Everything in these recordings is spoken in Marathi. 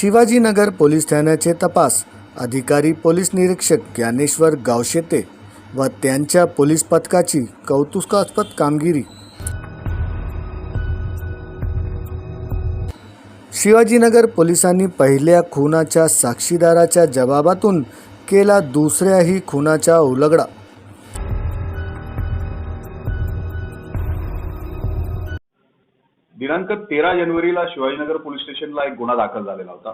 शिवाजीनगर पोलीस ठाण्याचे तपास. अधिकारी पोलीस निरीक्षक ज्ञानेश्वर गावशेते व त्यांच्या पोलीस पथकाची कौतुकास्पद कामगिरी. शिवाजीनगर पोलिसांनी पहिल्या खुनाच्या साक्षीदाराच्या जबाबातून केला दुसऱ्याही खुनाचा उलगडा. दिनांक तेरा जानेवारीला शिवाजीनगर पोलीस स्टेशनला एक गुन्हा दाखल झालेला होता.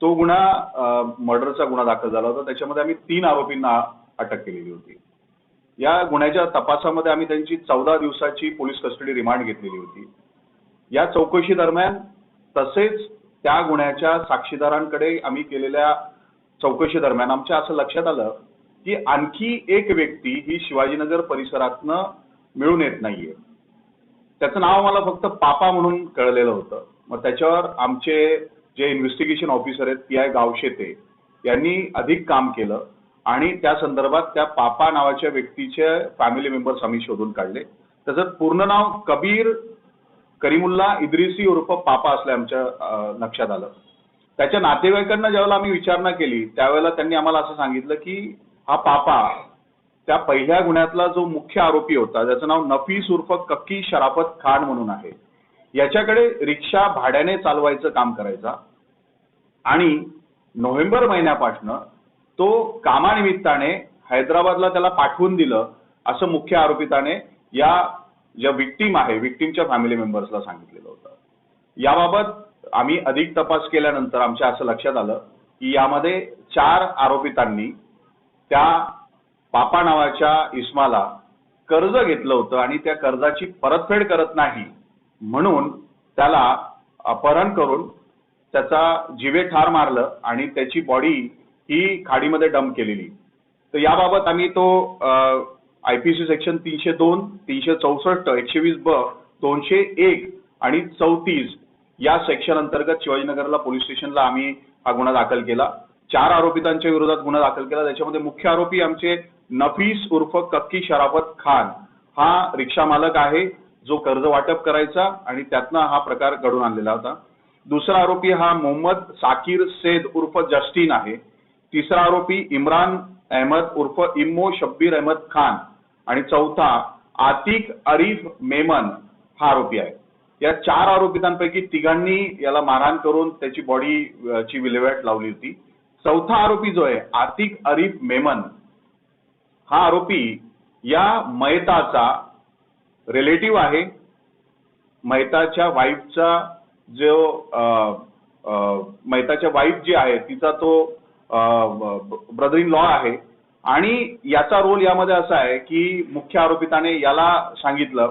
तो गुन्हा मर्डरचा गुन्हा दाखल झाला होता. त्याच्यामध्ये आम्ही तीन आरोपींना अटक केलेली होती. या गुन्ह्याच्या तपासामध्ये आम्ही त्यांची चौदा दिवसाची पोलीस कस्टडी रिमांड घेतलेली होती. या चौकशी दरम्यान तसेच त्या गुन्ह्याच्या साक्षीदारांकडे आम्ही केलेल्या चौकशी दरम्यान आमच्या असं लक्षात आलं की आणखी एक व्यक्ती ही शिवाजीनगर परिसरातनं मिळून येत नाहीये. त्याचं नाव मला फक्त पापा म्हणून कळलेलं होतं. मग त्याच्यावर आमचे जे इन्व्हेस्टिगेशन ऑफिसर आहेत पी आय गावशेते यांनी अधिक काम केलं आणि त्या संदर्भात त्या पापा नावाच्या व्यक्तीचे फॅमिली मेंबर्स आम्ही शोधून काढले. त्याचं पूर्ण नाव कबीर करीमुल्ला इद्रिसी उर्फ पापा असले आमच्या लक्षात आलं. त्याच्या नातेवाईकांना ज्यावेळेला आम्ही विचारणा केली त्यावेळेला त्यांनी आम्हाला असं सांगितलं की हा पापा त्या पहिल्या गुन्ह्यातला जो मुख्य आरोपी होता ज्याचं नाव नफीस उर्फ कक्की शराफत खान म्हणून आहे याच्याकडे रिक्षा भाड्याने चालवायचं काम करायचा आणि नोव्हेंबर महिन्यापासनं तो कामानिमित्ताने हैदराबादला त्याला पाठवून दिलं असं मुख्य आरोपिताने या ज्या विक्टीम आहे विक्टीमच्या फॅमिली मेंबर्सला सांगितलेलं होतं. याबाबत आम्ही अधिक तपास केल्यानंतर आमच्या असं लक्षात आलं की यामध्ये चार आरोपितांनी त्या पापा नावाच्या इस्माला कर्ज घेतलं होतं आणि त्या कर्जाची परतफेड करत नाही. म्हणून त्याला अपहरण करून त्याचा जिवे ठार मारलं आणि त्याची बॉडी ही खाडीमध्ये डंप केलेली. तर याबाबत आम्ही तो आयपीसी सेक्शन तीनशे दोन तीनशे चौसष्ट एकशे वीस ब दोनशे एक आणि चौतीस या सेक्शन अंतर्गत शिवाजीनगरला पोलीस स्टेशनला आम्ही हा गुन्हा दाखल केला. चार आरोपितांच्या विरोधात गुन्हा दाखल केला. त्याच्यामध्ये मुख्य आरोपी आमचे नफीस उर्फ कक्की शराफत खान हा रिक्षा मालक आहे जो कर्ज वाटप करायचा आणि त्यातनं हा प्रकार घडून आणलेला होता. दुसरा आरोपी हा मोहम्मद साकीर सेद उर्फ जस्टिन आहे. तिसरा आरोपी इम्रान अहमद उर्फ इम्मो शब्बीर अहमद खान आणि चौथा आतिक अरीफ मेमन हा आरोपी आहे. या चार आरोपितांपैकी तिघांनी याला मारहाण करून त्याची बॉडी ची विल्हेवाट लावली होती. चौथा आरोपी जो आहे आतिक अरीफ मेमन हा आरोपी या मयताचा रिलेटिव्ह आहे. मैताच्या वाईफचा जो अं, मैताच्या वाईफ जी आहे तिचा तो ब्रदर इन लॉ आहे. आणि याचा रोल यामध्ये असा आहे की मुख्य आरोपिताने याला सांगितलं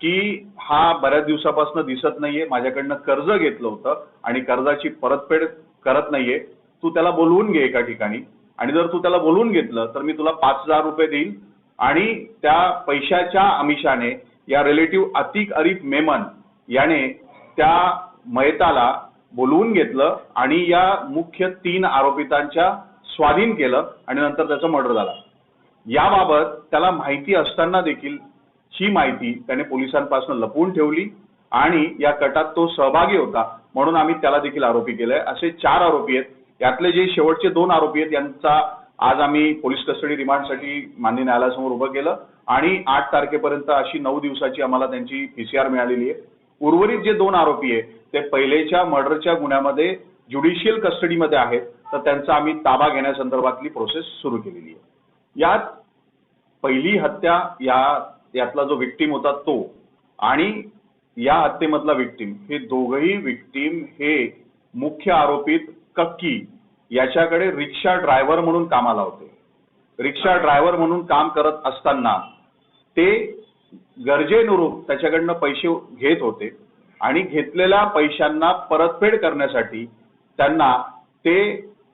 की हा बऱ्याच दिवसापासून दिसत नाहीये माझ्याकडनं कर्ज घेतलं होतं आणि कर्जाची परतफेड करत नाहीये. तू त्याला बोलवून घे एका ठिकाणी. आणि जर तू त्याला बोलून घेतलं तर मी तुला पाच हजार रुपये देईन. आणि त्या पैशाच्या आमिषाने या रिलेटिव्ह अतिक अरीफ मेमन याने त्या मयताला बोलवून घेतलं आणि या मुख्य तीन आरोपितांच्या स्वाधीन केलं आणि नंतर त्याचा मर्डर झाला. याबाबत त्याला माहिती असताना देखील ही माहिती त्याने पोलिसांपासून लपवून ठेवली आणि या कटात तो सहभागी होता म्हणून आम्ही त्याला देखील आरोपी केलाय. असे चार आरोपी आहेत. यातले जे शेवटचे दोन आरोपी आहेत यांचा आज आम्ही पोलीस कस्टडी रिमांडसाठी मान्य न्यायालयासमोर उभं केलं. आणि आठ तारखेपर्यंत अशी नऊ दिवसाची आम्हाला त्यांची पीसीआर मिळालेली आहे. उर्वरित जे दोन आरोपी आहे ते पहिलेच्या मर्डरच्या गुन्ह्यामध्ये ज्युडिशियल कस्टडीमध्ये आहेत. तर त्यांचा आम्ही ताबा घेण्यासंदर्भातली प्रोसेस सुरू केलेली आहे. यात पहिली हत्या या यातला जो विक्टीम होता तो आणि या हत्येमधला विक्टीम हे दोघही विक्टीम हे मुख्य आरोपीत कक्की याच्याकडे रिक्षा ड्रायव्हर म्हणून कामाला होते. रिक्षा ड्रायव्हर म्हणून काम करत असताना ते गरजेनुरूप त्याच्याकडनं पैसे घेत होते आणि घेतलेल्या पैशांना परतफेड करण्यासाठी त्यांना ते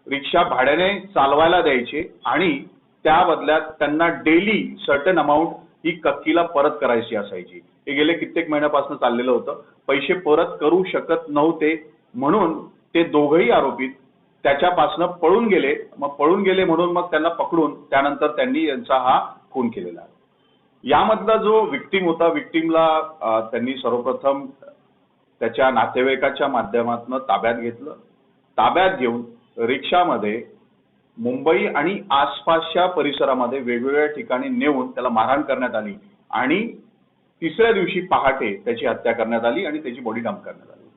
रिक्षा भाड्याने चालवायला द्यायचे आणि त्या बदल्यात त्यांना डेली सर्टन अमाऊंट ही कक्कीला परत करायची असायची. हे गेले कित्येक महिन्यापासून चाललेलं होतं. पैसे परत करू शकत नव्हते म्हणून ते दोघही आरोपी त्याच्यापासनं पळून गेले. मग पळून गेले म्हणून मग त्यांना पकडून त्यानंतर त्यांनी यांचा हा खून केलेला यामधला जो विक्टीम होता विक्टीमला त्यांनी सर्वप्रथम त्याच्या नातेवाईकाच्या माध्यमातून ताब्यात घेतलं. ताब्यात घेऊन रिक्षामध्ये मुंबई आणि आसपासच्या परिसरामध्ये वेगवेगळ्या ठिकाणी नेऊन त्याला मारहाण करण्यात आली आणि तिसऱ्या दिवशी पहाटे त्याची हत्या करण्यात आली आणि त्याची बॉडी डंप करण्यात आली.